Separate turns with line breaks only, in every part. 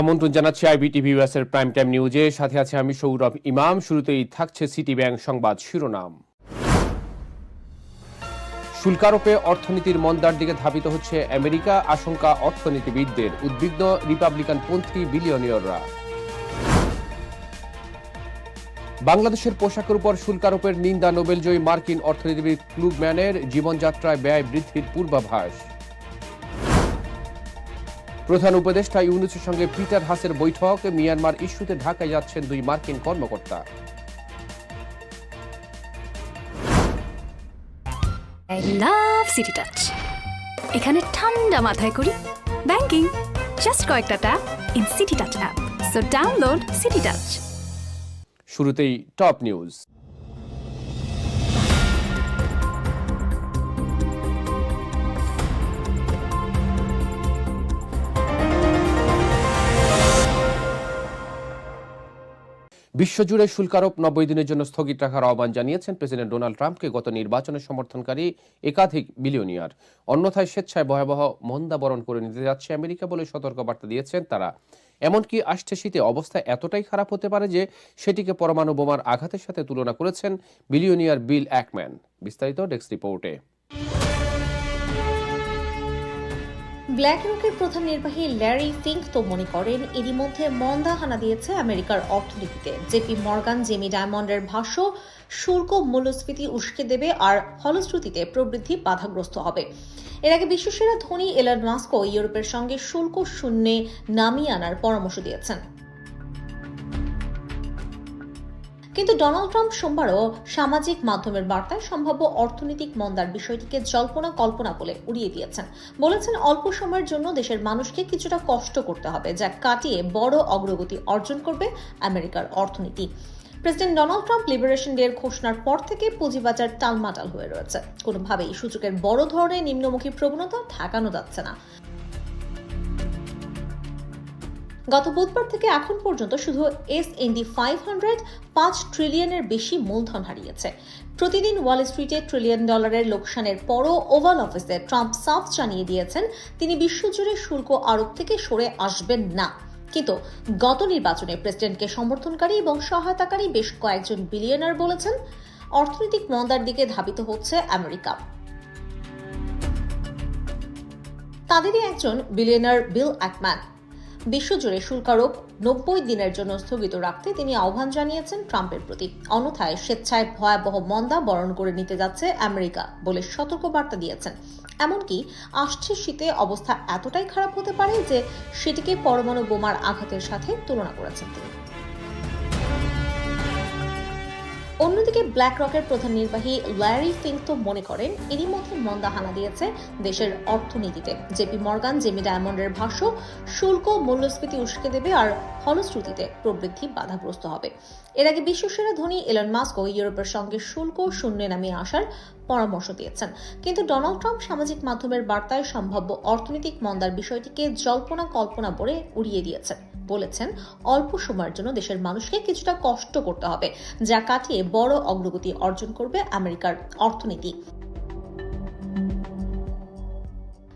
আমন্ত্রণ জানাচ্ছি আইবিটিভি ইউএসের প্রাইম টাইম নিউজে সাথে আছে আমি সৌরভ ইমাম। শুরুতেই থাকছে সিটি ব্যাংক সংবাদ শিরোনাম। শুল্কারোপে অর্থনীতির মন্দার দিকে ধাবিত হচ্ছে আমেরিকা। আশঙ্কা অর্থনীতিবিদদের। উদ্বিগ্ন রিপাবলিকান পন্থী বিলিয়নিয়ররা। বাংলাদেশের পোশাকের উপর শুল্কারোপের নিন্দা, নোবেলজয়ী মার্কিন অর্থনীতিবিদ ক্লুগম্যানের জীবনযাত্রায় ব্যয় বৃদ্ধির পূর্বাভাস। প্রধান উপদেষ্টা ইউনুসের সঙ্গে পিটার হাসের বৈঠক মিয়ানমার ইস্যুতে ঢাকায় যাচ্ছেন দুই মার্কিন কর্মকর্তা।
আই লাভ সিটি টাচ এখানে ঠান্ডা মাথায় করি ব্যাংকিং। জাস্ট কয়েকটা tap in City Touch app so download City Touch
শুরুতেই টপ নিউজ বিশ্বজুড়ে শুল্কারোপ নব্বই দিনের জন্য স্থগিত রাখার আহ্বান জানিয়েছেন প্রেসিডেন্ট ডোনাল্ড ট্রাম্পকে গত নির্বাচনে সমর্থনকারী একাধিক বিলিয়নিয়ার। অন্যথায় স্বেচ্ছায় ভয়াবহ মন্দা বরণ করে নিতে যাচ্ছে আমেরিকা বলে সতর্কবার্তা দিয়েছেন তারা। এমনকি আসছে শীতে অবস্থা এতটাই খারাপ হতে পারে যে সেটিকে পরমাণু বোমার আঘাতের সাথে তুলনা করেছেন বিলিয়নিয়ার বিল অ্যাকম্যান। বিস্তারিত ডেস্ক রিপোর্টে।
ব্ল্যাক রকের প্রধান নির্বাহী ল্যারি ফিঙ্ক তো মনে করেন, এরই মধ্যে মন্দা হানা দিয়েছে আমেরিকার অর্থনীতিতে। জেপি মর্গান, জেমি ডায়মন্ডের ভাষ্য, শুল্ক মূল্যস্ফীতি উস্কে দেবে আর ফলশ্রুতিতে প্রবৃদ্ধি বাধাগ্রস্ত হবে। এর আগে বিশ্বসেরা ধনী এলন মাস্কও ইউরোপের সঙ্গে শুল্ক শূন্যে নামিয়ে আনার পরামর্শ দিয়েছেন। কিন্তু ডোনাল্ড ট্রাম্প সোমবারও সামাজিক মাধ্যমের বার্তায় সম্ভাব্য অর্থনৈতিক মন্দার বিষয়টিকে জল্পনা কল্পনা বলে উড়িয়ে দিয়েছেন। বলেছেন অল্প সময়ের জন্য দেশের মানুষকে কিছুটা কষ্ট করতে হবে, যা কাটিয়ে বড় অগ্রগতি অর্জন করবে আমেরিকার অর্থনীতি। President Donald Trump liberation day এর ঘোষণার পর থেকে পুঁজিবাজার টালমাটাল হয়ে রয়েছে। কোনোভাবেই সূচকের বড় ধরনের নিম্নমুখী প্রবণতা ঠেকানো যাচ্ছে না। গত বুধবার থেকে এখন পর্যন্ত শুধু এস এনডি ফাইভ হান্ড্রেড পাঁচ ট্রিলিয়নের বেশি মূলধন হারিয়েছে। প্রতিদিন ওয়াল স্ট্রিটে ট্রিলিয়ন ডলারের লোকসানের পরও ওভাল অফিসে ট্রাম্প সাফ জানিয়ে দিয়েছেন, তিনি বিশ্বজুড়ে শুল্ক আরোপ থেকে সরে আসবেন না। কিন্তু গত নির্বাচনে প্রেসিডেন্টকে সমর্থনকারী এবং সহায়তাকারী বেশ কয়েকজন বিলিয়নার বলেছেন, অর্থনৈতিক মন্দার দিকে ধাবিত হচ্ছে আমেরিকা। তাদেরই একজন বিলিয়নার বিল অ্যাকম্যান বিশ্বজুড়ে শুল্কারোপ নব্বই দিনের জন্য স্থগিত রাখতে তিনি আহ্বান জানিয়েছেন ট্রাম্পের প্রতি। অন্যথায় স্বেচ্ছায় ভয়াবহ মন্দা বরণ করে নিতে যাচ্ছে আমেরিকা বলে সতর্ক বার্তা দিয়েছেন। এমনকি আসছে শীতে অবস্থা এতটাই খারাপ হতে পারে যে সেটিকে পরমাণু বোমার আঘাতের সাথে তুলনা করেছেন তিনি। অন্যদিকে ব্ল্যাক রকের প্রধান নির্বাহী ল্যারি ফিঙ্ক তো মনে করেন, এরই মধ্যে মন্দা হানা দিয়েছে দেশের অর্থনীতিতে। জেপি মর্গান জেমি ডায়মন্ডের ভাষ্য, শুল্ক মূল্যস্ফীতি উস্কে দেবে আর ফলশ্রুতিতে প্রবৃদ্ধি বাধাগ্রস্ত হবে। এর আগে বিশ্বসেরা ধনী এলন মাস্কও ইউরোপের সঙ্গে শুল্ক শূন্যে নামিয়ে আসার পরামর্শ দিয়েছেন। কিন্তু ডোনাল্ড ট্রাম্প সামাজিক মাধ্যমের বার্তায় সম্ভাব্য অর্থনৈতিক মন্দার বিষয়টিকে জল্পনা কল্পনা বলে উড়িয়ে দিয়েছেন। বলেছেন, অল্প সময়ের জন্য দেশের মানুষকে কিছুটা কষ্ট করতে হবে, যা কাটিয়ে বড় অগ্রগতি অর্জন করবে আমেরিকার অর্থনীতি।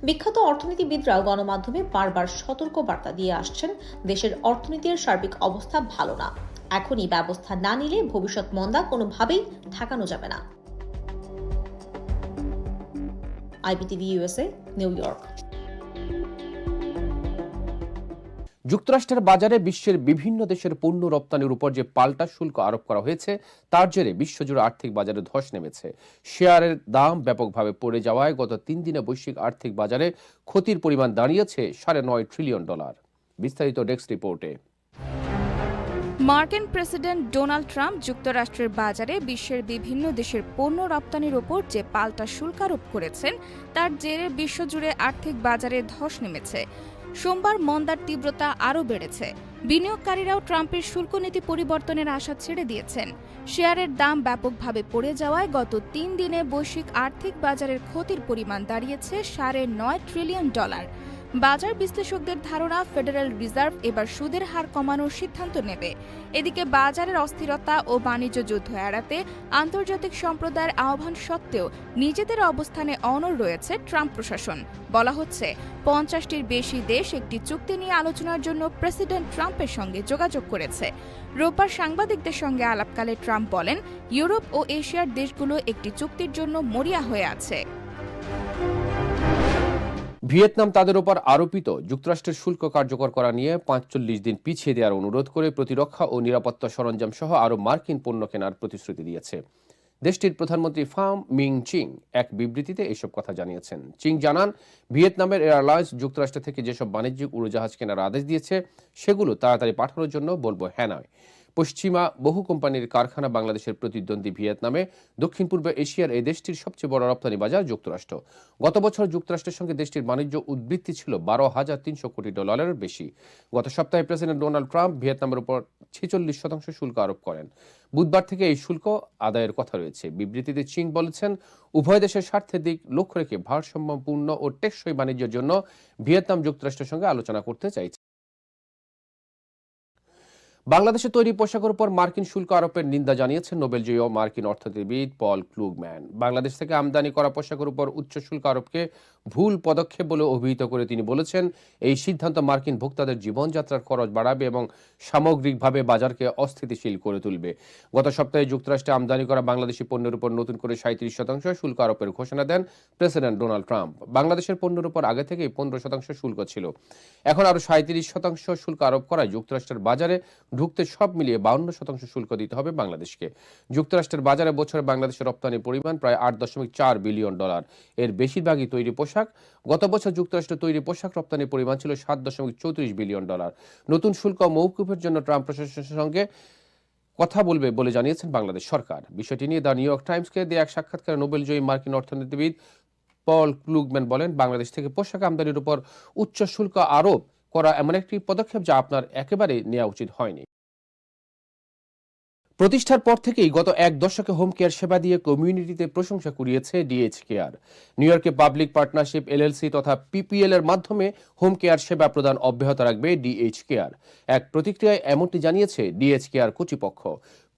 বিখ্যাত অর্থনীতিবিদরাও গণমাধ্যমে বারবার সতর্ক বার্তা দিয়ে আসছেন, দেশের অর্থনীতির সার্বিক অবস্থা ভালো না। এখনই ব্যবস্থা না নিলে ভবিষ্যৎ মন্দা কোনোভাবেই ঠেকানো যাবে না। IBTV USA New York.
যুক্তরাষ্ট্রের বাজারে বিশ্বের বিভিন্ন দেশের পণ্য রপ্তানির উপর যে পাল্টা শুল্ক আরোপ করা হয়েছে, তার জেরে বিশ্বজুড়ে আর্থিক বাজারে ধস নেমেছে। শেয়ারের দাম ব্যাপকভাবে পড়ে যাওয়ায় গত তিন দিনে বৈশ্বিক আর্থিক বাজারে ক্ষতির পরিমাণ দাঁড়িয়েছে সাড়ে নয় ট্রিলিয়ন ডলার বিস্তারিত ডেস্ক রিপোর্টে।
মার্কিন প্রেসিডেন্ট ডোনাল্ড ট্রাম্প যুক্তরাষ্ট্রের বাজারে বিশ্বের বিভিন্ন দেশের পণ্য রপ্তানির ওপর যে পাল্টা শুল্ক আরোপ করেছেন, তার জেরে বিশ্বজুড়ে আর্থিক বাজারে ধস নেমেছে। সোমবার মন্দার তীব্রতা আরও বেড়েছে। বিনিয়োগকারীরাও ট্রাম্পের শুল্ক নীতি পরিবর্তনের আশা ছেড়ে দিয়েছেন। শেয়ারের দাম ব্যাপকভাবে পড়ে যাওয়ায় গত তিন দিনে বৈশ্বিক আর্থিক বাজারের ক্ষতির পরিমাণ দাঁড়িয়েছে সাড়ে নয় ট্রিলিয়ন ডলার। বাজার বিশ্লেষকদের ধারণা, ফেডারেল রিজার্ভ এবার সুদের হার কমানোর সিদ্ধান্ত নেবে। এদিকে বাজারের অস্থিরতা ও বাণিজ্য যুদ্ধ এড়াতে আন্তর্জাতিক সম্প্রদায়ের আহ্বান সত্ত্বেও নিজেদের অবস্থানে অনড় রয়েছে ট্রাম্প প্রশাসন। বলা হচ্ছে, পঞ্চাশটির বেশি দেশ একটি চুক্তি নিয়ে আলোচনার জন্য প্রেসিডেন্ট ট্রাম্পের সঙ্গে যোগাযোগ করেছে। রোববার সাংবাদিকদের সঙ্গে আলাপকালে ট্রাম্প বলেন, ইউরোপ ও এশিয়ার দেশগুলো একটি চুক্তির জন্য মরিয়া হয়ে আছে।
ভিয়েতনাম তাদের ওপর আরোপিত যুক্তরাষ্ট্রের শুল্ক কার্যকর করা নিয়ে পাঁচচল্লিশ দিন পিছিয়ে দেওয়ার অনুরোধ করে প্রতিরক্ষা ও নিরাপত্তা সরঞ্জাম সহ আরও মার্কিন পণ্য কেনার প্রতিশ্রুতি দিয়েছে। দেশটির প্রধানমন্ত্রী ফাম মিং চিং এক বিবৃতিতে এসব কথা জানিয়েছেন। চিং জানান, ভিয়েতনামের এয়ারলাইন্স যুক্তরাষ্ট্র থেকে যেসব বাণিজ্যিক উড়োজাহাজ কেনার আদেশ দিয়েছে, সেগুলো তাড়াতাড়ি পাঠানোর জন্য বলব হ্যাঁ নয়। পশ্চিমা বহু কোম্পানির কারখানা বাংলাদেশের প্রতিদ্বন্দ্বী ভিয়েতনামে, দক্ষিণ পূর্ব এশিয়ার এই দেশটির সবচেয়ে বড় রপ্তানি বাজার যুক্তরাষ্ট্র। গত বছর যুক্তরাষ্ট্রের সঙ্গে দেশটির বাণিজ্য উদ্বৃত্তি ছিল বারো হাজার তিনশো কোটি ডলারের বেশি। গত সপ্তাহে প্রেসিডেন্ট ডোনাল্ড ট্রাম্প ভিয়েতনামের উপর ছেচল্লিশ শতাংশ শুল্ক আরোপ করেন। বুধবার থেকে এই শুল্ক আদায়ের কথা রয়েছে। বিবৃতিতে চিং বলেছেন, উভয় দেশের স্বার্থের দিক লক্ষ্য রেখে ভারসাম্যপূর্ণ ও টেকসই বাণিজ্যের জন্য ভিয়েতনাম যুক্তরাষ্ট্রের সঙ্গে আলোচনা করতে চাইছে। বাংলাদেশে তৈরি পোশাকের উপর মার্কিন শুল্ক আরোপের নিন্দা জানিয়েছেন নোবেলজয়ী মার্কিন অর্থনীতিবিদ পল ক্লুগম্যান। বাংলাদেশ থেকে আমদানি করা পোশাকের উপর উচ্চ শুল্ক আরোপকে ভুল পদক্ষেপ বলে অভিহিত করে তিনি বলেছেন, এই সিদ্ধান্ত মার্কিন ভোক্তাদের জীবনযাত্রার খরচ বাড়াবে এবং সামগ্রিকভাবে বাজারকে অস্থিতিশীল করে তুলবে। গত সপ্তাহে যুক্তরাষ্ট্রে আমদানি করা বাংলাদেশি পণ্যের উপর নতুন করে সাঁত্রিশ শতাংশ শুল্ক আরোপের ঘোষণা দেন প্রেসিডেন্ট ডোনাল্ড ট্রাম্প। বাংলাদেশের পণ্যের উপর আগে থেকেই পনেরো শতাংশ শুল্ক ছিল। এখন আরও সাঁত্রিশ শতাংশ শুল্ক আরোপ করায় যুক্তরাষ্ট্রের বাজারে ঢুকতে সব মিলিয়ে বাউন্ন শতাংশ শুল্ক দিতে হবে বাংলাদেশকে। যুক্তরাষ্ট্রের বাজারে বছরে বাংলাদেশের রপ্তানির পরিমাণ প্রায় আট দশমিক চার বিলিয়ন ডলার। এর বেশিরভাগই তৈরি পোশাক। গত বছর যুক্তরাষ্ট্রে তৈরি পোশাক রপ্তানির পরিমাণ ছিল সাত দশমিক চৌত্রিশ বিলিয়ন ডলার। নতুন শুল্ক মৌকুফের জন্য ট্রাম্প প্রশাসনের সঙ্গে কথা বলবে বলে জানিয়েছেন বাংলাদেশ সরকার। বিষয়টি নিয়ে দ্য নিউ ইয়র্ক টাইমসকে দেয়া এক সাক্ষাৎকারে নোবেলজয়ী মার্কিন অর্থনীতিবিদ পল ক্লুগম্যান বলেন, বাংলাদেশ থেকে পোশাক আমদানির উপর উচ্চ শুল্ক আরোপ করা এমন একটি পদক্ষেপ যা আপনার একেবারে নেওয়া উচিত হয়নি। প্রতিষ্ঠার পর থেকেই গত এক দশকে হোম কেয়ার সেবা দিয়ে কমিউনিটিতে প্রশংসা কুড়িয়েছে ডিএইচ কেয়ার নিউ ইয়র্কে পাবলিক পার্টনারশিপ এলএলসি তথা পিপিএল এর মাধ্যমে হোম কেয়ার সেবা প্রদান অব্যাহত রাখবে ডিএইচ কেয়ার এক প্রতিক্রিয়ায় এমনটি জানিয়েছে ডিএইচ কেয়ার কর্তৃপক্ষ।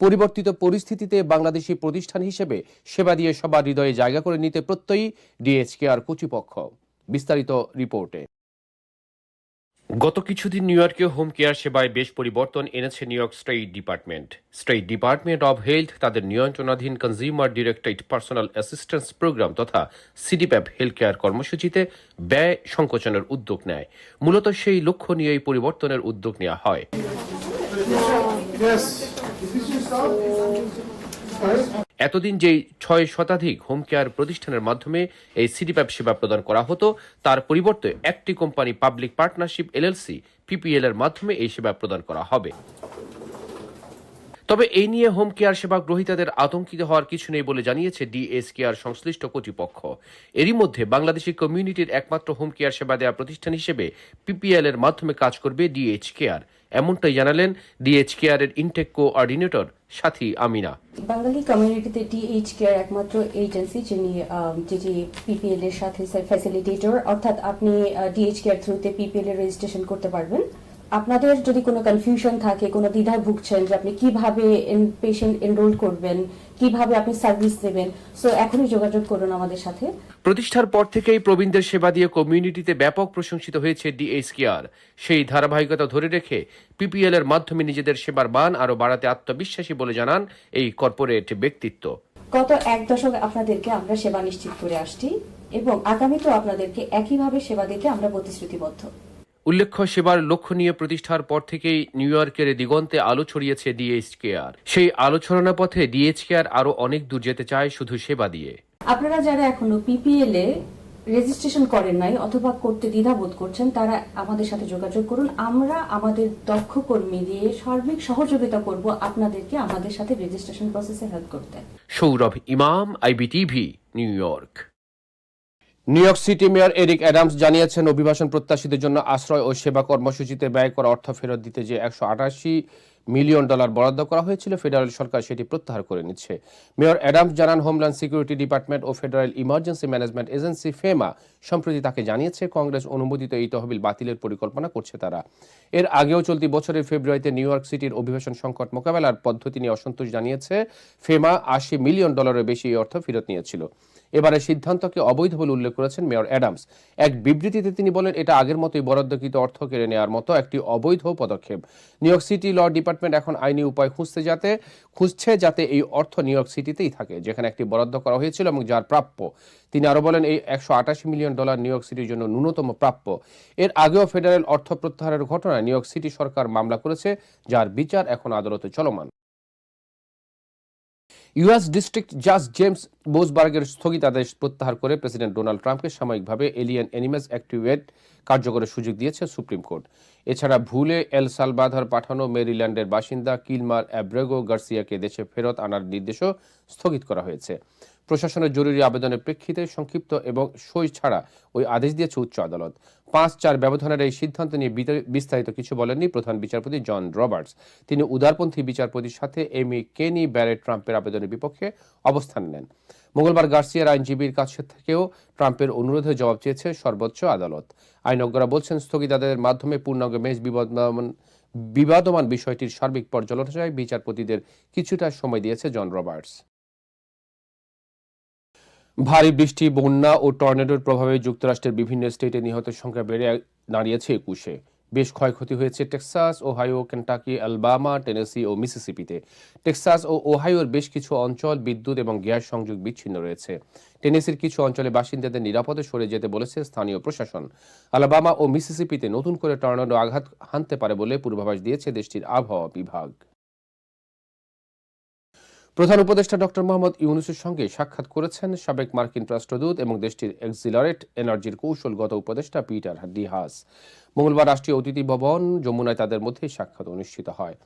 পরিবর্তিত পরিস্থিতিতে বাংলাদেশি প্রতিষ্ঠান হিসেবে সেবা দিয়ে সবার হৃদয়ে জায়গা করে নিতে প্রত্যয়ী ডিএইচ কেয়ার কর্তৃপক্ষ। বিস্তারিত রিপোর্টে। গত কিছুদিন নিউ ইয়র্কে হোম কেয়ার সেবায় বেশ পরিবর্তন এনেছে New York State Department. State Department of Health, তাদের নিয়ন্ত্রণাধীন consumer directed personal assistance program তথা সিডিপ্যাপ হেলথ কেয়ার কর্মসূচিতে ব্যয় সংকোচনের উদ্যোগ নেয়। মূলত সেই লক্ষ্য নিয়ে এই পরিবর্তনের উদ্যোগ নেওয়া হয়। এতদিন যেই ছয় শতাধিক হোম কেয়ার প্রতিষ্ঠানের মাধ্যমে এই সিডিপ্যাপ সেবা প্রদান করা হতো, তার পরিবর্তে একটি company Public Partnership LLC PPL এর মাধ্যমে এই সেবা প্রদান করা হবে। তবে এই নিয়ে হোম কেয়ার সেবা গ্রহীতাদের আতঙ্কিত হওয়ার কিছু নেই বলে জানিয়েছে ডিএস কেয়ার সংশ্লিষ্ট কর্তৃপক্ষ। এরই মধ্যে বাংলাদেশি কমিউনিটির একমাত্র হোম কেয়ার সেবা দেওয়া প্রতিষ্ঠান হিসেবে পিপিএল এর মাধ্যমে কাজ করবে ডিএইচ কেয়ার এমনটাই জানালেন ডিএইচ কেয়ারের ইনটেক কোঅর্ডিনেটর সাথী আমিনা।
বাঙালি কমিউনিটিতে ডিএইচ কেয়ার একমাত্র এজেন্সি যিনি আহ, যেটি পিপিএল এর সাথে ফ্যাসিলিটেটর অর্থাৎ আপনি ডিএইচ কেয়ার থ্রুতে পিপিএল এর রেজিস্ট্রেশন করতে পারবেন। আপনাদের যদি কোনো কনফিউশন থাকে কোনো দ্বিধায় ভুগছেন যে আপনি কীভাবে পেশেন্ট এনরোল করবেন কীভাবে আপনি সার্ভিস দেবেন সো এখনই যোগাযোগ করুন আমাদের সাথে।
প্রতিষ্ঠার পর থেকেই প্রবীণদের সেবা দিয়ে কমিউনিটিতে ব্যাপক প্রশংসিত হয়েছে ডিএইচ কেয়ার সেই ধারাবাহিকতা ধরে রেখে পিপিএল এর মাধ্যমে নিজেদের সেবার মান আরও বাড়াতে আত্মবিশ্বাসী বলে জানান এই কর্পোরেট ব্যক্তিত্ব।
গত এক দশক আপনাদেরকে আমরা সেবা নিশ্চিত করে আসছি এবং আগামীতেও আপনাদেরকে একইভাবে সেবা দিতে আমরা প্রতিশ্রুতিবদ্ধ।
উল্লেখ্য সেবার লক্ষ্য নিয়ে প্রতিষ্ঠার পর থেকেই নিউ ইয়র্কের দিগন্তে আলো ছড়িয়েছে ডিএইচ কেয়ার সেই আলো পথে ডিএইচ কেয়ার আরও অনেক দূর যেতে চায় শুধু সেবা দিয়ে।
আপনারা যারা এখনও পিপিএল এ রেজিস্ট্রেশন করেন নাই অথবা করতে দ্বিধাবোধ করছেন তারা আমাদের সাথে যোগাযোগ করুন। আমরা আমাদের দক্ষ কর্মী দিয়ে সার্বিক সহযোগিতা করব আপনাদেরকে আমাদের সাথে রেজিস্ট্রেশন প্রসেসে হেল্প করতে।
Sourav Imam IBTV New York. New York City mayor Eric Adams জানিয়েছেন, অভিবাসন প্রত্যাশীদের জন্য আশ্রয় ও সেবা কর্মসূচিতে ব্যয় করা অর্থ ফেরত দিতে যে একশো আটাশি মিলিয়ন ডলার বরাদ্দ করা হয়েছিল, ফেডারেল সরকার সেটি প্রত্যাহার করে নিচ্ছে। মেয়র অ্যাডামস জানান, হোমল্যান্ড সিকিউরিটি ডিপার্টমেন্ট ও Federal Emergency Management Agency FEMA সম্প্রতি তাকে জানিয়েছে, কংগ্রেস অনুমোদিত এই তহবিল বাতিলের পরিকল্পনা করছে তারা। এর আগেও চলতি বছরের ফেব্রুয়ারিতে নিউ ইয়র্ক সিটির অভিবাসন সংকট মোকাবেলার পদ্ধতি নিয়ে অসন্তোষ জানিয়েছে, ফেমা আশি মিলিয়ন ডলারের বেশি এই অর্থ ফেরত নিয়েছিল। এবারের সিদ্ধান্তকে অবৈধ বলে উল্লেখ করেছেন মেয়র অ্যাডামস। এক বিবৃতিতে তিনি বলেন, এটা আগের মতোই বরাদ্দকৃত অর্থ কেড়ে নেওয়ার মতো একটি অবৈধ পদক্ষেপ। New York City law department এখন আইনি উপায় খুঁজতে যাতে, খুঁজছে যাতে এই অর্থ নিউ ইয়র্ক সিটিতেই থাকে, যেখানে একটি বরাদ্দ করা হয়েছিল এবং যার প্রাপ্য। তিনি আরও বলেন, এই একশো আটাশি মিলিয়ন ডলার নিউ ইয়র্ক সিটির জন্য ন্যূনতম প্রাপ্য। এর আগেও ফেডারেল অর্থ প্রত্যাহারের ঘটনায় নিউ ইয়র্ক সিটি সরকার মামলা করেছে, যার বিচার এখন আদালতে চলমান। ইউএস ডিস্ট্রিক্ট জাজ জেমস বোসবার্গের স্থগিতাদেশ প্রত্যাহার করে প্রেসিডেন্ট ডোনাল্ড ট্রাম্পকে সাময়িকভাবে এলিয়েন এনিমেস অ্যাক্টিভেট কার্যকরের সুযোগ দিয়েছে সুপ্রিম কোর্ট। এছাড়া ভুলে এল সালবাধার পাঠানো মেরিল্যান্ডের বাসিন্দা কিলমার অ্যাব্রেগো গার্সিয়াকে দেশে ফেরত আনার নির্দেশও স্থগিত করা হয়েছে। প্রশাসনের জরুরি আবেদনের প্রেক্ষিতে সংক্ষিপ্ত এবং সই ছাড়া ওই আদেশ দিয়েছে উচ্চ আদালত। পাঁচ চার ব্যবধানের এই সিদ্ধান্ত নিয়ে বিস্তারিত কিছু বলেননি প্রধান বিচারপতি জন রবার্টস। তিনি উদারপন্থী বিচারপতির সাথে এমি কেনি, ব্যারেট ট্রাম্পের আবেদনের বিপক্ষে অবস্থান নেন। মঙ্গলবার গার্সিয়ার আইনজীবীর কাছ থেকেও ট্রাম্পের অনুরোধে জবাব চেয়েছে সর্বোচ্চ আদালত। আইনজ্ঞরা বলছেন স্থগিতাদের মাধ্যমে পূর্ণাঙ্গ মেজ বিবাদমান বিবাদমান বিষয়টির সার্বিক পর্যালোচনায় বিচারপতিদের কিছুটা সময় দিয়েছে জন রবার্টস। ভারী বৃষ্টি, বন্যা ও টর্নেডোর প্রভাবে যুক্তরাষ্ট্রের বিভিন্ন স্টেটে নিহতের সংখ্যা বেড়ে দাঁড়িয়েছে একুশে। বেশ ক্ষয়ক্ষতি হয়েছে Texas, Ohio, Kentucky, Alabama, Tennessee ও মিসিসিপিতে। টেক্সাস ও ওহাইওর বেশ কিছু অঞ্চল বিদ্যুৎ এবং গ্যাস সংযোগ বিচ্ছিন্ন রয়েছে। টেনেসির কিছু অঞ্চলে বাসিন্দাদের নিরাপদে সরে যেতে বলেছে স্থানীয় প্রশাসন। আলাবামা ও মিসিসিপিতে নতুন করে টর্নেডো আঘাত হানতে পারে বলে পূর্বাভাস দিয়েছে দেশটির আবহাওয়া বিভাগ। প্রধান উপদেষ্টা ডক্টর মোহাম্মদ ইউনুসের সঙ্গে সাক্ষাৎ করেছেন সাবেক মার্কিন রাষ্ট্রদূত এবং দেশটির এক্সিলারেট এনার্জির কৌশলগত উপদেষ্টা পিটার ডিহাস মঙ্গলবার রাষ্ট্রীয় অতিথি ভবন যমুনায় তাদের মধ্যে সাক্ষাৎ অনুষ্ঠিত হয়।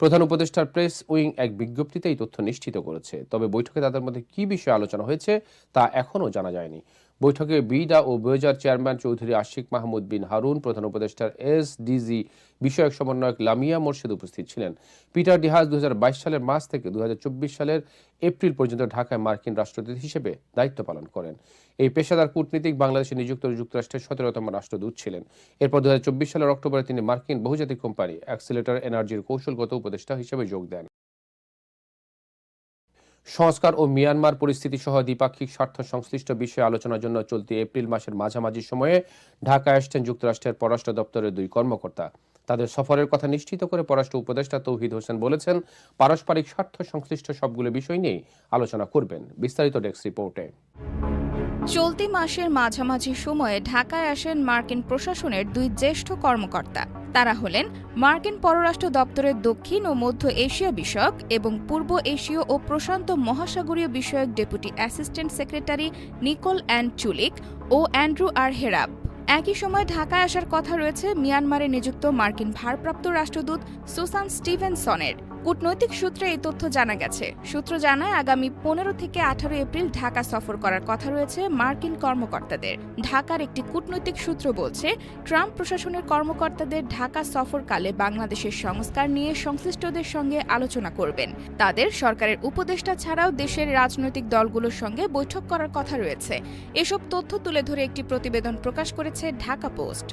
প্রধান উপদেষ্টার প্রেস উইং এক বিজ্ঞপ্তিতে এই তথ্য নিশ্চিত করেছে। তবে বৈঠকে তাদের মধ্যে কি বিষয়ে আলোচনা হয়েছে তা এখনও জানা যায়নি। বৈঠকে বিডা ও বেজার চেয়ারম্যান চৌধুরী আশিক মাহমুদ বিন হারুন, প্রধান উপদেষ্টার এসডিজি বিষয়ক সমন্বয়ক লামিয়া মোর্শেদ উপস্থিত ছিলেন। পিটার ডিহাজ দু হাজার বাইশ সালের মার্চ থেকে দুহাজার চব্বিশ সালের এপ্রিল পর্যন্ত ঢাকায় মার্কিন রাষ্ট্রদূত হিসেবে দায়িত্ব পালন করেন। এই পেশাদার কূটনীতিক বাংলাদেশে নিযুক্ত যুক্তরাষ্ট্রের সতেরোতম রাষ্ট্রদূত ছিলেন। এরপর দু হাজার চব্বিশ সালের অক্টোবরে তিনি মার্কিন বহুজাতিক কোম্পানি অ্যাক্সিলেটর এনার্জির কৌশলগত উপদেষ্টা হিসেবে যোগ দেন। সংস্কার ও মিয়ানমার পরিস্থিতি সহ দ্বিপাক্ষিক স্বার্থ সংশ্লিষ্ট বিষয়ে আলোচনার জন্য চলতি এপ্রিল মাসের মাঝামাঝি সময়ে ঢাকায় আসছেন যুক্তরাষ্ট্রের পররাষ্ট্র দপ্তরের দুই কর্মকর্তা। তাদের সফরের কথা নিশ্চিত করে পররাষ্ট্র উপদেষ্টা তৌহিদ হোসেন বলেছেন, পারস্পরিক স্বার্থ সংশ্লিষ্ট সবগুলো বিষয় নিয়ে আলোচনা করবেন। বিস্তারিত ডেস্ক রিপোর্টে।
চলতি মাসের মাঝামাঝি সময়ে ঢাকায় আসেন মার্কিন প্রশাসনের দুই জ্যেষ্ঠ কর্মকর্তা। তারা হলেন মার্কিন পররাষ্ট্র দপ্তরের দক্ষিণ ও মধ্য এশিয়া বিষয়ক এবং পূর্ব এশীয় ও প্রশান্ত মহাসাগরীয় বিষয়ক deputy assistant secretary Nicole Ann D Chulick ও অ্যান্ড্রু আর হেরাব। একই সময় ঢাকায় আসার কথা রয়েছে মিয়ানমারে নিযুক্ত মার্কিন ভারপ্রাপ্ত রাষ্ট্রদূত সুসান স্টিভেনসনের। কূটনৈতিক সূত্রে এই তথ্য জানা গেছে। সূত্র জানায়, আগামী পনেরো থেকে আঠারো এপ্রিল ঢাকা সফর করার কথা রয়েছে মার্কিন কর্মকর্তাদের। ঢাকার একটি কূটনৈতিক সূত্র বলছে, ট্রাম্প প্রশাসনের কর্মকর্তাদের ঢাকা সফরকালে বাংলাদেশের সংস্কার নিয়ে সংশ্লিষ্টদের সঙ্গে আলোচনা করবেন। তাদের সরকারের উপদেষ্টা ছাড়াও দেশের রাজনৈতিক দলগুলোর সঙ্গে বৈঠক করার কথা রয়েছে। এসব তথ্য তুলে ধরে একটি প্রতিবেদন প্রকাশ করেছে ঢাকা পোস্ট।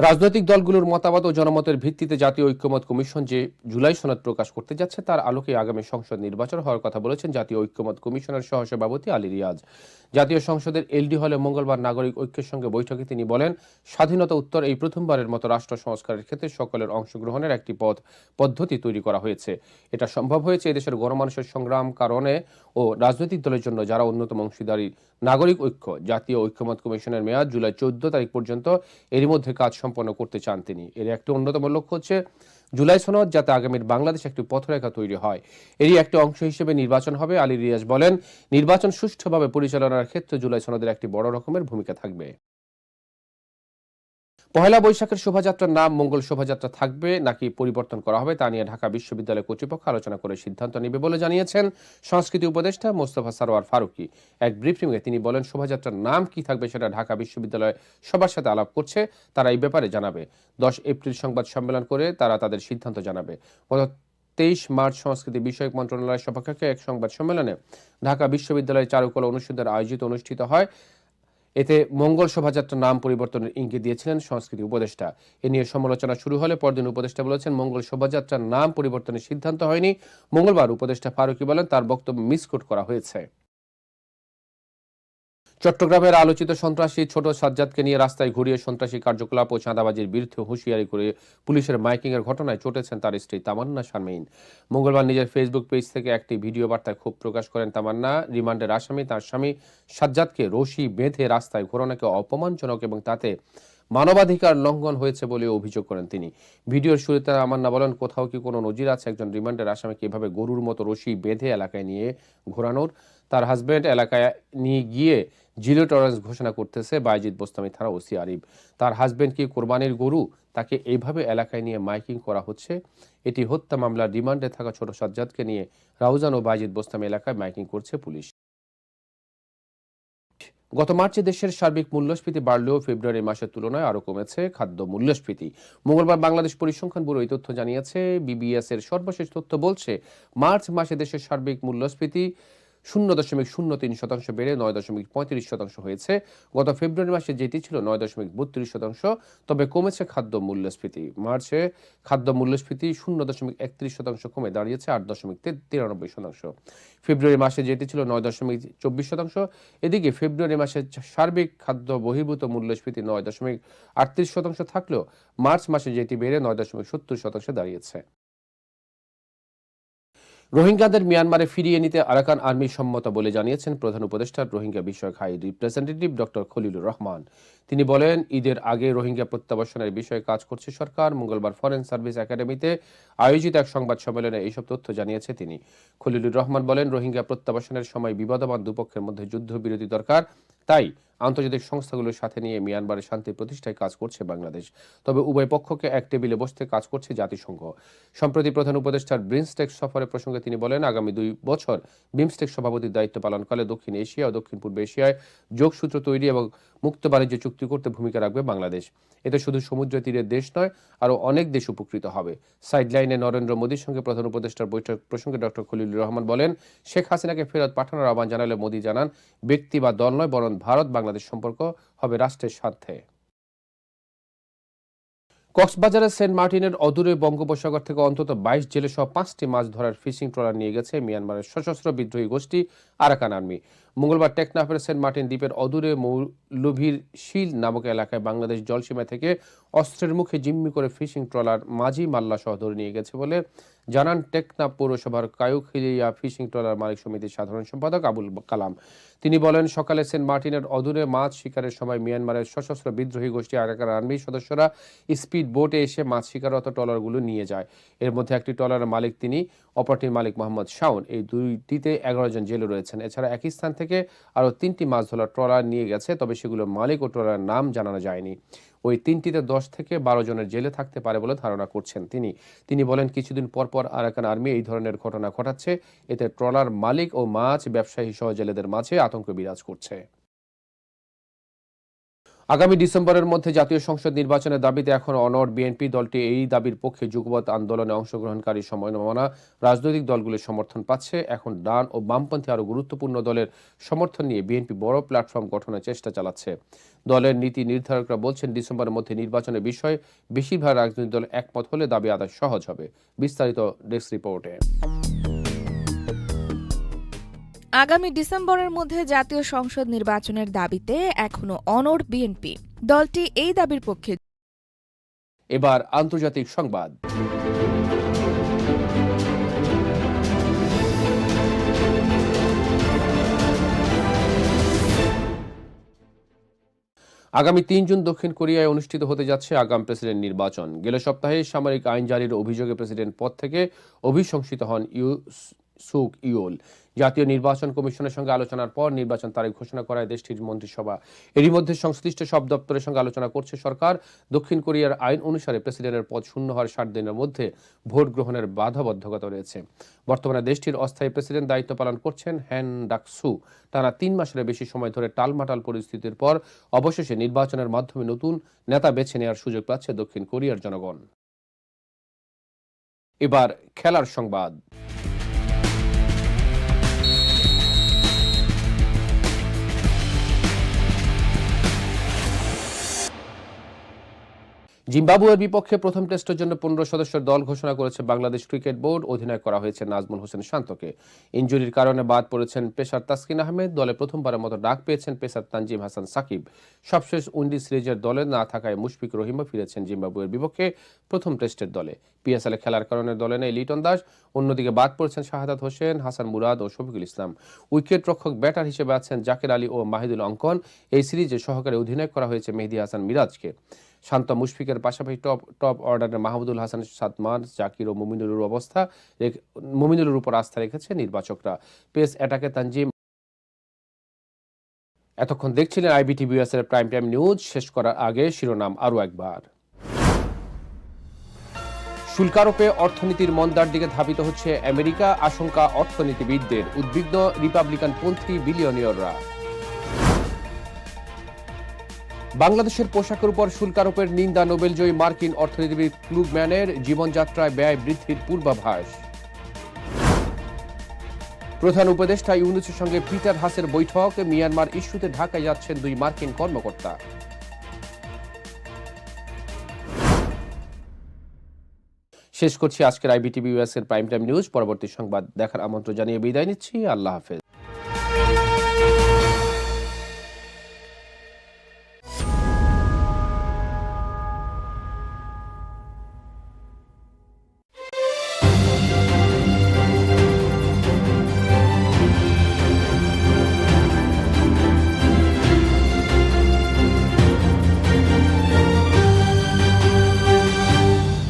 রাজনৈতিক দলগুলোর মতামত ও জনমতের ভিত্তিতে জাতীয় ঐক্যমত কমিশন যে জুলাই সনদ প্রকাশ করতে যাচ্ছে, তার আলোকে আগামী সংসদ নির্বাচন হওয়ার কথা বলেছেন জাতীয় ঐক্যমত কমিশনের সহসভাপতি আলী রিয়াজ। জাতীয় সংসদের এলডি হলে মঙ্গলবার নাগরিক ঐক্যের সঙ্গে বৈঠকে তিনি বলেন, স্বাধীনতা উত্তর এই প্রথমবারের মতো রাষ্ট্র সংস্কারের ক্ষেত্রে সকলের অংশগ্রহণের একটি পথ, পদ্ধতি তৈরি করা হয়েছে। এটা সম্ভব হয়েছে এদেশের গণমানুষের সংগ্রাম কারণে ও রাজনৈতিক দলের জন্য যারা অন্যতম অংশীদারী নাগরিক ঐক্য, জাতীয় ঐক্যমত কমিশনের মেয়াদ জুলাই চোদ্দ তারিখ পর্যন্ত এরই মধ্যে কাজ সম্পন্ন করতে চান তিনি। এর একটি অন্যতম লক্ষ্য হচ্ছে জুলাই সনদ যাতে আগামীর বাংলাদেশ একটি পথরেখা তৈরি হয়। এরই একটি অংশ হিসেবে নির্বাচন হবে। আলী রিয়াজ বলেন, নির্বাচন সুষ্ঠুভাবে পরিচালনার ক্ষেত্রে জুলাই সনদের একটি বড় রকমের ভূমিকা থাকবে। পহেলা বৈশাখের শোভাযাত্রার নাম মঙ্গল শোভাযাত্রা থাকবে নাকি পরিবর্তন করা হবে তা নিয়ে ঢাকা বিশ্ববিদ্যালয় কর্তৃপক্ষ আলোচনা করে সিদ্ধান্ত নেবে বলে জানিয়েছেন সংস্কৃতি উপদেষ্টা মোস্তফা সারোয়ার ফারুকি। এক ব্রিফিংয়ে তিনি বলেন, শোভাযাত্রার নাম কি থাকবে সেটা ঢাকা বিশ্ববিদ্যালয় সবার সাথে আলাপ করছে, তারা এই ব্যাপারে জানাবে। দশ এপ্রিল সংবাদ সম্মেলন করে তারা তাদের সিদ্ধান্ত জানাবে। গত তেইশ মার্চ সংস্কৃতি বিষয়ক মন্ত্রণালয়ের সভাকক্ষে এক সংবাদ সম্মেলনে ঢাকা বিশ্ববিদ্যালয়ের চারুকলা অনুষদের আয়োজিত অনুষ্ঠিত হয়। এতে মঙ্গল শোভাযাত্রার নাম পরিবর্তনের ইঙ্গিত দিয়েছিলেন সংস্কৃতি উপদেষ্টা। এ নিয়ে সমালোচনা শুরু হলে পরদিন উপদেষ্টা বলেছেন, মঙ্গল শোভাযাত্রার নাম পরিবর্তনের সিদ্ধান্ত হয়নি। মঙ্গলবার উপদেষ্টা ফারুকি বলেন, তার বক্তব্য মিসকোট করা হয়েছে। চট্টগ্রামের আলোচিত সন্ত্রাসী ছোট সাজ্জাদকে নিয়ে রাস্তায় ঘুরিয়ে সন্ত্রাসী কার্যকলাপ ও চাঁদাবাজির বিরুদ্ধে হুঁশিয়ারি করে পুলিশের মাইকিং এর ঘটনায় চটেছেন তার স্ত্রী তামান্না শারমিন। মঙ্গলবার নিজের ফেসবুক পেজ থেকে একটি ভিডিও বার্তায় ক্ষোভ প্রকাশ করেন তামান্না। রিমান্ডের আসামি তার স্বামী সাজ্জাদকে রশি বেঁধে রাস্তায় ঘোরানোকে অপমানজনক এবং তাতে মানবাধিকার লঙ্ঘন হয়েছে বলে অভিযোগ করেন তিনি। ভিডিওর শুরুতে তামান্না বলেন, কোথাও কি কোনো নজির আছে? একজন রিমান্ডের আসামিকে এভাবে গরুর মতো রশি বেঁধে এলাকায় নিয়ে ঘোরানোর। তার হাজব্যান্ড এলাকায় নিয়ে গিয়ে জিরো টলারেন্স ঘোষণা করতেছে বাইজিদ বোস্তামি থানা ওসি আরিফ। তার হাজব্যান্ড কি কোরবানির গরু তাকে এইভাবে এলাকায় নিয়ে মাইকিং করা হচ্ছে? এটি হত্যা মামলার রিমান্ডে থাকা ছোট সাজ্জাদকে নিয়ে রাউজান ও বাইজিদ বোস্তামি এলাকায় মাইকিং করছে পুলিশ। গত মার্চে দেশের সার্বিক মূল্যস্ফীতি বাড়লেও ফেব্রুয়ারি মাসের তুলনায় আরও কমেছে খাদ্য মূল্যস্ফীতি। মঙ্গলবার বাংলাদেশ পরিসংখ্যান ব্যুরো এই তথ্য জানিয়েছে, বিবিএস এর সর্বশেষ তথ্য বলছে, মার্চ মাসে দেশের সার্বিক মূল্যস্ফীতি শূন্য দশমিক শূন্য তিন শতাংশ বেড়ে নয় দশমিক পঁয়ত্রিশ শতাংশ হয়েছে। গত ফেব্রুয়ারি মাসে যেটি ছিল নয় দশমিক বত্রিশ শতাংশ, তবে কমেছে খাদ্য মূল্যস্ফীতি। মার্চে খাদ্য মূল্যস্ফীতি শূন্য দশমিক একত্রিশ শতাংশ কমে দাঁড়িয়েছে আট দশমিক তিরানব্বই শতাংশ। ফেব্রুয়ারি মাসে যেটি ছিল নয় দশমিক চব্বিশ শতাংশ, এদিকে ফেব্রুয়ারি মাসে সার্বিক খাদ্য বহির্ভূত মূল্যস্ফীতি নয় দশমিক আটত্রিশ শতাংশ থাকলেও মার্চ মাসে যেটি বেড়ে নয় দশমিক সত্তর শতাংশে দাঁড়িয়েছে। রোহিঙ্গাদের মিয়ানমারে ফিরিয়ে নিতে আরাকান আর্মি সম্মত বলে জানিয়েছেন প্রধান উপদেষ্টা রোহিঙ্গা বিষয়ক high representative doctor Khalilur Rahman. তিনি বলেন, ঈদের আগে রোহিঙ্গা প্রত্যাবাসনের বিষয়ে কাজ করছে সরকার। মঙ্গলবার ফরেন সার্ভিস একাডেমিতে আয়োজিত এক সংবাদ সম্মেলনে এইসব তথ্য জানিয়েছে তিনি। খলিলুর রহমান বলেন, রোহিঙ্গা প্রত্যাবাসনের সময় বিবাদমান দুপক্ষের মধ্যে যুদ্ধবিরতি দরকার। তাই আন্তর্জাতিক সংস্থাগুলোর সাথে নিয়ে মিয়ানমারে শান্তি প্রতিষ্ঠায় কাজ করছে বাংলাদেশ। তবে উভয় পক্ষকে এক টেবিলে বসতে কাজ করছে জাতিসংঘ। সম্প্রতি প্রধান উপদেষ্টার ব্রিমস্টেক সফরের প্রসঙ্গে তিনি বলেন, আগামী দুই বছর বিমস্টেক সভাপতির দায়িত্ব পালনকালে দক্ষিণ এশিয়া ও দক্ষিণ পূর্ব এশিয়ায় যোগসূত্র তৈরি এবং মুক্ত বাণিজ্য চুক্তি করতে ভূমিকা রাখবে বাংলাদেশ। এতে শুধু সমুদ্র তীরের দেশ নয়, আরও অনেক দেশ উপকৃত হবে। সাইডলাইনে নরেন্দ্র মোদীর সঙ্গে প্রধান উপদেষ্টার বৈঠক প্রসঙ্গে ডক্টর খলিলুর রহমান বলেন, শেখ হাসিনাকে ফেরত পাঠানোর আহ্বান জানালে মোদী জানান, ব্যক্তি বা দল নয়, বরং ভারত বাংলাদেশ সম্পর্ক হবে রাষ্ট্রের স্বার্থে। কক্সবাজারের সেন্ট মার্টিনের অদূরে বঙ্গোপসাগর থেকে অন্তত বাইশ জেলে সহ পাঁচটি মাছ ধরার ফিশিং ট্রলার নিয়ে গেছে মিয়ানমারের সশস্ত্র বিদ্রোহী গোষ্ঠী আরাকান আর্মি। মঙ্গলবার টেকনাফের সেন্ট মার্টিন দ্বীপের অদূরে মৌলভীর শিল নামক এলাকায় বাংলাদেশ জলসীমা থেকে অস্ত্রের মুখে জিম্মি করে ফিশিং ট্রলার মাঝি মাল্লা সহ ধরে নিয়ে গেছে বলে জানান টেকনাফ পৌরসভার কায়ুখিলিয়া ফিশিং ট্রলার মালিক সমিতির সাধারণ সম্পাদক আবুল কালাম। তিনি বলেন, সকালে সেন্ট মার্টিনের অদূরে মাছ শিকারের সময় মিয়ানমারের সশস্ত্র বিদ্রোহী গোষ্ঠী আরাকান আর্মির সদস্যরা স্পিড বোটে এসে মাছ শিকারত ট্রলারগুলো নিয়ে যায়। এর মধ্যে একটি ট্রলারের মালিক তিনি, অপরটির মালিক মোহাম্মদ শাওন। এই দুইটিতে এগারো জন জেলে রয়েছেন। এছাড়া একই স্থান থেকে আরও তিনটি মাছ ধরার ট্রলার নিয়ে গেছে, তবে সেগুলোর মালিক ও ট্রলার নাম জানানো যায়নি। ওই তিনটিতে দশ থেকে বারো জনের জেলে থাকতে পারে বলে ধারণা করছেন তিনি। তিনি বলেন, কিছুদিন পরপর পর আরাকান আর্মি এই ধরনের ঘটনা ঘটাচ্ছে। এতে ট্রলার মালিক ও মাছ ব্যবসায়ী সহ জেলেদের মাঝে আতঙ্ক বিরাজ করছে। আগামী ডিসেম্বরের মধ্যে জাতীয় সংসদ নির্বাচনের দাবিতে এখন অনড় বিএনপি দলটি এই দাবির পক্ষে যুগপৎ আন্দোলনে অংশগ্রহণকারী সমন্বয়না রাজনৈতিক দলগুলির সমর্থন পাচ্ছে। এখন ডান ও বামপন্থী আরও গুরুত্বপূর্ণ দলের সমর্থন নিয়ে বিএনপি বড় প্ল্যাটফর্ম গঠনের চেষ্টা চালাচ্ছে। দলের নীতি নির্ধারকরা বলছেন, ডিসেম্বরের মধ্যে নির্বাচনের বিষয়ে বেশিরভাগ রাজনৈতিক দল একমত হলে দাবি আদায় সহজ হবে। বিস্তারিত ডেস্ক রিপোর্টে।
আগামী ডিসেম্বরের মধ্যে জাতীয় সংসদ নির্বাচনের দাবিতে এখনও অনড় বিএনপি। দলটি এই দাবির পক্ষে
এবার আন্তর্জাতিক সংবাদ। আগামী তিন জুন দক্ষিণ কোরিয়ায় অনুষ্ঠিত হতে যাচ্ছে আগাম প্রেসিডেন্ট নির্বাচন। গেল সপ্তাহে সামরিক আইন জারির অভিযোগে প্রেসিডেন্ট পদ থেকে অভিশংসিত হন ইউ সুক ইউল জাতীয় নির্বাচন কমিশনের সঙ্গে আলোচনার পর নির্বাচন তারিখ ঘোষণা করায় দেশটির মন্ত্রিসভা। এরই মধ্যে সংশ্লিষ্ট সব দপ্তরের সঙ্গে আলোচনা করছে সরকার। দক্ষিণ কোরিয়ার আইন অনুসারে প্রেসিডেন্টের পদ শূন্য হওয়ার ষাট দিনের মধ্যে ভোট গ্রহণের বাধাবদ্ধকতা রয়েছে। বর্তমানে দেশটির অস্থায়ী প্রেসিডেন্ট দায়িত্ব পালন করছেন হ্যান ডাকসু। টানা তিন মাসের বেশি সময় ধরে টালমাটাল পরিস্থিতির পর অবশেষে নির্বাচনের মাধ্যমে নতুন নেতা বেছে নেওয়ার সুযোগ পাচ্ছে দক্ষিণ কোরিয়ার জনগণ। এবার খেলার সংবাদ। জিম্বাবুয়ের বিপক্ষে প্রথম টেস্টের জন্য পনেরো সদস্যের দল ঘোষণা করেছে বাংলাদেশ ক্রিকেট বোর্ড। অধিনায়ক করা হয়েছে নাজমুল হোসেন শান্তকে। ইঞ্জুরির কারণে বাদ পড়েছেন পেসার তাসকিন আহমেদ। দলে প্রথমবারের মতো ডাক পেয়েছেন পেসার তানজিম হাসান সাকিব। সবশেষ উইন্ডিজ সিরিজের দলে না থাকায় মুশফিক রহিমও ফিরেছেন জিম্বাবুয়ের বিপক্ষে প্রথম টেস্টের দলে। পিএসএল খেলার কারণে দলে নেই লিটন দাস। অন্যদিকে বাদ পড়েছেন শাহাদাত হোসেন, হাসান মুরাদ ও শফিকুল ইসলাম। উইকেট রক্ষক ব্যাটার হিসেবে আছেন জাকের আলী ও মাহিদুল অঙ্কন। এই সিরিজে সহকারী অধিনায়ক করা হয়েছে মেহেদি হাসান মিরাজকে। শান্ত মুশফিকের পাশাপাশি টপ টপ অর্ডারে মাহমুদুল হাসান, সাদমান, জাকির ও মুমিনুলের অবস্থা মুমিনুলের উপর আস্থা রেখেছে নির্বাচকরা। পেস অ্যাটাকে তানজিম এতক্ষণ দেখছিলেন আইবিটিভি এর প্রাইম টাইম নিউজ। শেষ করার আগে শিরোনাম আরও একবার। শুল্কারোপে অর্থনীতির মন্দার দিকে ধাবিত হচ্ছে আমেরিকা। আশঙ্কা অর্থনীতিবিদদের। উদ্বিগ্ন রিপাবলিকান পন্থী বিলিয়নিয়ররা। বাংলাদেশের পোশাকের উপর শুল্কারোপের নিন্দা নোবেলজয়ী মার্কিন অর্থনীতিবিদ ক্লুগম্যানের জীবনযাত্রায় ব্যয় বৃদ্ধির পূর্বাভাস। প্রধান উপদেষ্টা ইউনুসের সঙ্গে পিটার হাসের বৈঠক, মিয়ানমার ইস্যুতে ঢাকায় যাচ্ছেন দুই মার্কিন কর্মকর্তা। শেষ করছি আজকের আইবিটিভি ইউএস এর প্রাইম টাইম নিউজ। পরবর্তী সংবাদ দেখার আমন্ত্রণ জানিয়ে বিদায় নিচ্ছি। আল্লাহ হাফেজ।